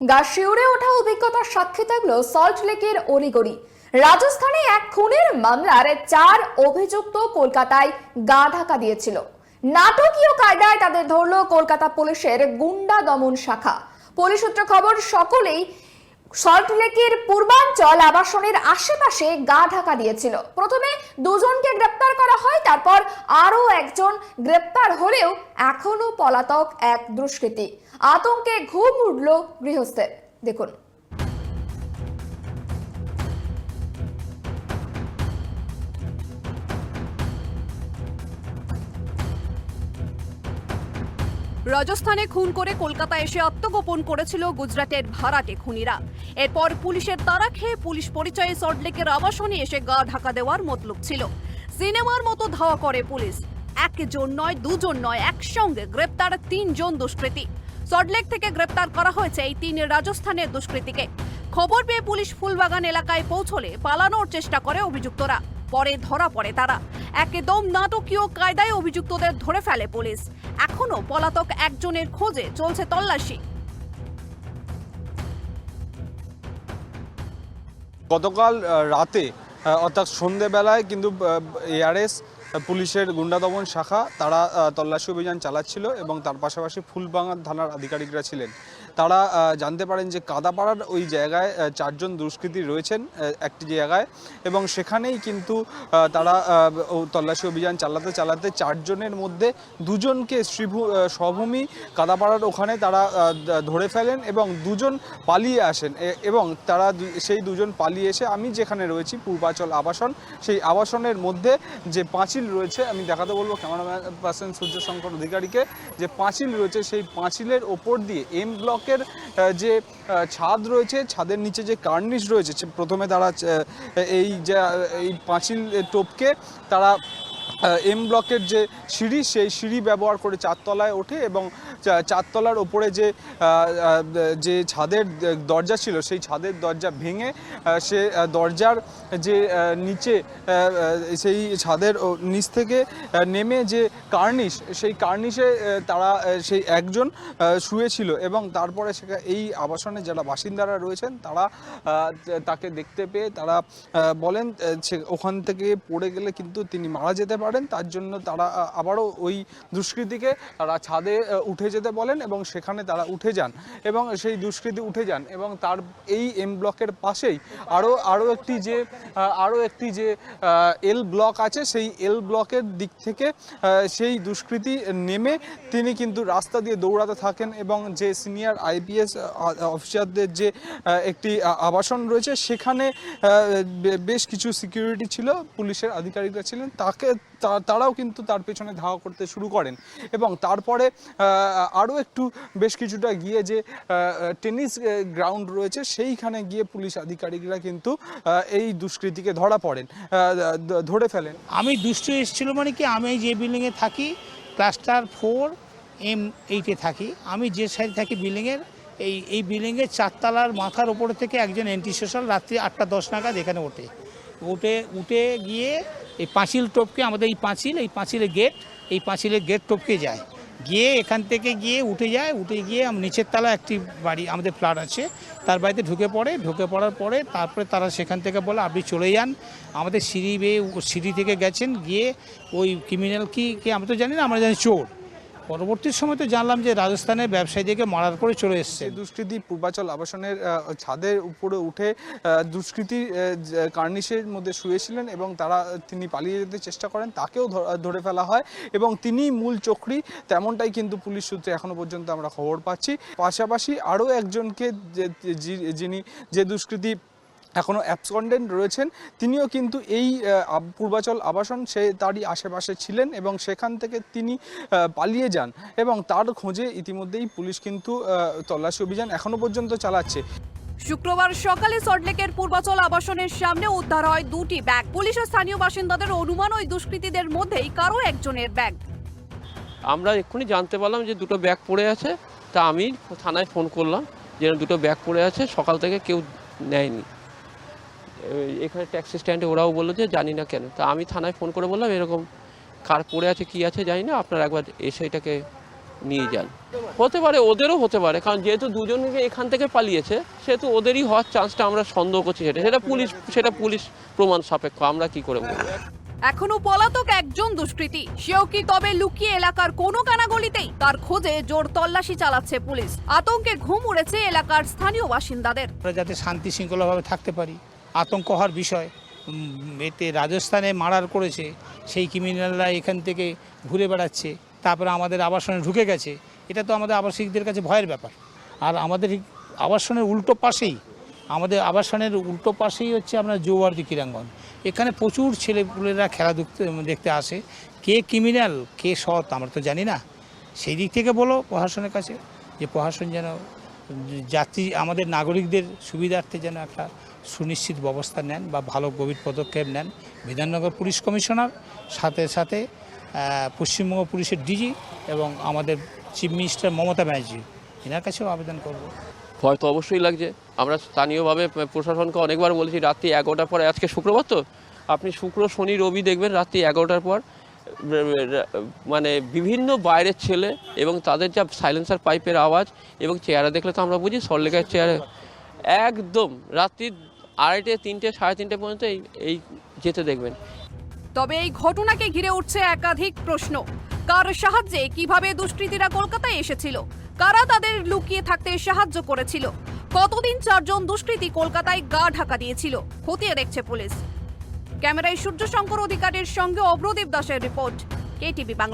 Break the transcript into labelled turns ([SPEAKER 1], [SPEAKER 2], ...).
[SPEAKER 1] গা শিউরে ওঠা অভিজ্ঞতার সাক্ষী থাকল সল্ট লেকের অলিগড়ি। রাজস্থানে এক খুনের মামলার চার অভিযুক্ত কলকাতায় গা ঢাকা দিয়েছিল। নাটকীয় কায়দায় তাদের ধরল কলকাতা পুলিশের গুন্ডা দমন শাখা। পুলিশ সূত্র খবর, সকলেই সল্ট লেকের পূর্বাঞ্চল আবাসনের আশেপাশে গা ঢাকা দিয়েছিল। প্রথমে দুজনকে গ্রেপ্তার করা হয়, তারপর আরও একজন গ্রেপ্তার হলেও এখনও পলাতক এক দুষ্কৃতি। আতঙ্কে ঘুম উঠল গৃহস্থের। দেখুন।
[SPEAKER 2] রাজস্থানে খুন করে কলকাতা এসে আত্মগোপন করেছিল গুজরাটের ভাড়াটে খুনিরা। এরপর পুলিশের তারা খেয়ে পুলিশ পরিচয়ে সল্টলেকের আবাসনে এসে গা ঢাকা দেওয়ার মতলব ছিল। সিনেমার মতো ধাওয়া করে পুলিশ। একজন নয়, দুজন নয়, একসঙ্গে গ্রেপ্তার তিনজন দুষ্কৃতী। সল্টলেক থেকে গ্রেপ্তার করা হয়েছে এই তিন রাজস্থানের দুষ্কৃতীকে। খবর পেয়ে পুলিশ ফুলবাগান এলাকায় পৌঁছলে পালানোর চেষ্টা করে অভিযুক্তরা। পরে ধরা পড়ে তারা। একদম নাটকীয় কায়দায় অভিযুক্তদের ধরে ফেলে পুলিশ। এখনও পলাতক একজনের খোঁজে চলছে তল্লাশি।
[SPEAKER 3] গতকাল রাতে অর্থাৎ সন্ধেবেলায় কিন্তু এআরএস পুলিশের গুন্ডা দমন শাখা, তারা তল্লাশি অভিযান চালাচ্ছিল এবং তার পাশাপাশি ফুলবাঙা থানার আধিকারিকরা ছিলেন। তারা জানতে পারেন যে কাদাপাড়ার ওই জায়গায় চারজন দুষ্কৃতী রয়েছেন একটি জায়গায়। এবং সেখানেই কিন্তু তারা তল্লাশি অভিযান চালাতে চালাতে চারজনের মধ্যে দুজনকে শ্রীভূ আহ, স্বভূমি কাদাপাড়ার ওখানে তারা ধরে ফেলেন এবং দুজন পালিয়ে আসেন। এবং তারা সেই দুজন পালিয়ে এসে আমি যেখানে রয়েছি পূর্বাচল আবাসন সেই আবাসনের মধ্যে যে পাঁচিল রয়েছে আমি দেখাতে বলব ক্যামেরাম্যান পার্সন সূর্যশঙ্কর অধিকারীকে যে পাঁচিল রয়েছে সেই পাঁচিলের ওপর দিয়ে এম ব্লকের আহ, যে ছাদ রয়েছে ছাদের নিচে যে কার্নিশ রয়েছে প্রথমে তারা এই যা এই পাঁচিল টোপকে তারা এম ব্লকের যে সিঁড়ি সেই সিঁড়ি ব্যবহার করে চারতলায় ওঠে এবং চারতলার ওপরে যে যে ছাদের দরজা ছিল সেই ছাদের দরজা ভেঙে সে দরজার যে নিচে সেই ছাদের নিচ থেকে নেমে যে কার্নিশ সেই কার্নিশে তারা সেই একজন শুয়েছিল এবং তারপরে সেটা এই আবাসনে যারা বাসিন্দারা রয়েছেন তারা তাকে দেখতে পেয়ে তারা বলেন সে- ওখান থেকে পড়ে গেলে কিন্তু তিনি মারা যেতে পারেন তার জন্য তারা আবারও ওই দুষ্কৃতীকে তারা ছাদে আহ, উঠে যেতে বলেন এবং সেখানে তারা উঠে যান এবং সেই দুষ্কৃতী উঠে যান এবং তার এই এম ব্লকের পাশেই আরও আরও একটি যে আরও একটি যে এল ব্লক আছে, সেই এল ব্লকের দিক থেকে সেই দুষ্কৃতী নেমে তিনি কিন্তু রাস্তা দিয়ে দৌড়াতে থাকেন এবং যে সিনিয়র আইপিএস অফিসারদের যে একটি আবাসন রয়েছে, সেখানে বেশ কিছু সিকিউরিটি ছিল, পুলিশের আধিকারিকরা ছিলেন, তাকে তারাও কিন্তু তার পেছনে ধাওয়া করতে শুরু করেন এবং তারপরে আরও একটু বেশ কিছুটা গিয়ে যে টেনিস গ্রাউন্ড রয়েছে, সেইখানে গিয়ে পুলিশ আধিকারিকরা কিন্তু এই দুষ্কৃতীকে ধরা পড়েন ধরে ফেলেন।
[SPEAKER 4] আমি দুষ্ট এসেছিল মানে কি, আমি যে বিল্ডিংয়ে থাকি ক্লাস্টার ফোর এম এইটে থাকি, আমি যে সাইড থাকি বিল্ডিংয়ের এই এই বিল্ডিংয়ের চারতলার মাথার ওপরে থেকে একজন এন্টি সোশ্যাল রাত্রি আটটা দশ নাগাদ এখানে ওঠে। উঠে উঠে গিয়ে এই পাঁচিল টপকে, আমাদের এই পাঁচিল, এই পাঁচিলের গেট এই পাঁচিলের গেট টপকে যায়। গিয়ে এখান থেকে গিয়ে উঠে যায়, উঠে গিয়ে নিচের তলা একটি বাড়ি, আমাদের ফ্ল্যাট আছে। তার বাড়িতে ঢুকে পড়ে, ঢুকে পড়ার পরে তারপরে তারা সেখান থেকে বলে, আপনি চলে যান। আমাদের সিঁড়ি বেয়ে, সিঁড়ি থেকে গেছেন, গিয়ে ওই ক্রিমিনাল কি, কে? আমরা তো জানি না, আমরা জানি চোর। পরবর্তী সময় তো জানলাম যে রাজস্থানের ব্যবসায়ীদেরকে মারার করে চলে এসছে
[SPEAKER 3] দুষ্কৃতী পূর্বাচল আবাসনের ছাদের উপরে উঠে দুষ্কৃতী কার্নিশের মধ্যে শুয়েছিলেন এবং তারা, তিনি পালিয়ে যেতে চেষ্টা করেন, তাকেও ধরে ফেলা হয় এবং তিনি মূল চক্রী, তেমনটাই কিন্তু পুলিশ সূত্রে এখনও পর্যন্ত আমরা খবর পাচ্ছি। পাশাপাশি আরও একজনকে যিনি, যে দুষ্কৃতী এখনও অ্যাবসকন্ডেন্ট রয়েছেন। তিনিও কিন্তু এই পূর্বাচল আবাসন সে তারই আশেপাশে ছিলেন এবং সেখান থেকে তিনি পালিয়ে যান এবং তার খোঁজে ইতিমধ্যেই পুলিশ কিন্তু তল্লাশি অভিযান এখনও পর্যন্ত চালাচ্ছে।
[SPEAKER 2] শুক্রবার সকালে সল্টলেকের পূর্বাচল আবাসনের সামনে উদ্ধার হয় দুটি ব্যাগ। পুলিশ ও স্থানীয় বাসিন্দাদের অনুমান ওই দুষ্কৃতীদের মধ্যেই কারও একজনের ব্যাগ।
[SPEAKER 5] আমরা এক্ষুনি জানতে পারলাম যে দুটো ব্যাগ পড়ে আছে। তা আমি থানায় ফোন করলাম যে দুটো ব্যাগ পড়ে আছে সকাল থেকে কেউ নেয়নি। এখানে ট্যাক্সি স্ট্যান্ডে ওরাও বলল যে জানি না কেন। তা আমি থানায় ফোন করে বললাম এরকম কার পড়ে আছে কি আছে জানি না আপনারা একবার এসে এটাকে নিয়ে যান। হতে পারে ওদেরও হতে পারে কারণ যেহেতু দুজনকে এখান থেকে পালিয়েছে সেহেতু ওদেরই হওয়ার চান্সটা আমরা সন্দেহ করছি সেটা। সেটা পুলিশ সেটা পুলিশ প্রমাণ সাপেক্ষ আমরা কি করে বলব?
[SPEAKER 2] এখনও পলাতক একজন দুষ্কৃতী। সেও কি তবে লুকিয়ে এলাকার কোনো কানাগলিতেই? তার খোঁজে জোর তল্লাশি চালাচ্ছে পুলিশ। আতঙ্কে ঘুম উড়েছে এলাকার স্থানীয় বাসিন্দাদের।
[SPEAKER 4] যাতে শান্তি শৃঙ্খলাভাবে থাকতে পারি। আতঙ্ক হওয়ার বিষয়। এতে রাজস্থানে মার্ডার করেছে, সেই ক্রিমিনালরা এখান থেকে ঘুরে বেড়াচ্ছে, তারপরে আমাদের আবাসনে ঢুকে গেছে। এটা তো আমাদের আবাসিকদের কাছে ভয়ের ব্যাপার। আর আমাদের আবাসনের উল্টো পাশেই, আমাদের আবাসনের উল্টো পাশেই হচ্ছে আপনার যৌবর্দী ক্রীড়াঙ্গন। এখানে প্রচুর ছেলেপুলেরা খেলা দেখতে দেখতে আসে। কে ক্রিমিনাল কে সৎ, আমরা তো জানি না। সেই দিক থেকে বলো প্রশাসনের কাছে, যে প্রশাসন যেন যাত্রী, আমাদের নাগরিকদের সুবিধার্থে যেন একটা সুনিশ্চিত ব্যবস্থা নেন বা ভালো গভীর পদক্ষেপ নেন। বিধাননগর পুলিশ কমিশনার, সাথে সাথে পশ্চিমবঙ্গ পুলিশের ডিজি এবং আমাদের চিফ মিনিস্টার মমতা ব্যানার্জি, এনার কাছেও আবেদন করব।
[SPEAKER 5] ভয় তো অবশ্যই লাগছে। আমরা স্থানীয়ভাবে প্রশাসনকে অনেকবার বলেছি, রাত্রি এগারোটার পরে, আজকে শুক্রবার তো? আপনি শুক্র, শনি, রবি দেখবেন, রাত্রি এগারোটার পর। মানে বিভিন্ন বাইরের ছেলে এবং তাদের যা সাইলেন্সার পাইপের আওয়াজ এবং চেয়ারে দেখলে তো আমরা বুঝি সরলেখার চেয়ারে একদম রাত্রি আড়াইটে, তিনটে, সাড়ে তিনটে পর্যন্ত এই এই যেতে দেখবেন।
[SPEAKER 2] তবে এই ঘটনাকে ঘিরে উঠছে একাধিক প্রশ্ন। কার সাহায্যে কীভাবে দুষ্কৃতীরা কলকাতায় এসেছিল? কারা তাদের লুকিয়ে থাকতে সাহায্য করেছিল? কতদিন চারজন দুষ্কৃতী কলকাতায় গা ঢাকা দিয়েছিল? খতিয়ে দেখছে পুলিশ। ক্যামেরায় সূর্য শঙ্কর অধিকারীর সঙ্গে অভ্রদীপ দাসের রিপোর্ট কেটিভি বাংলা।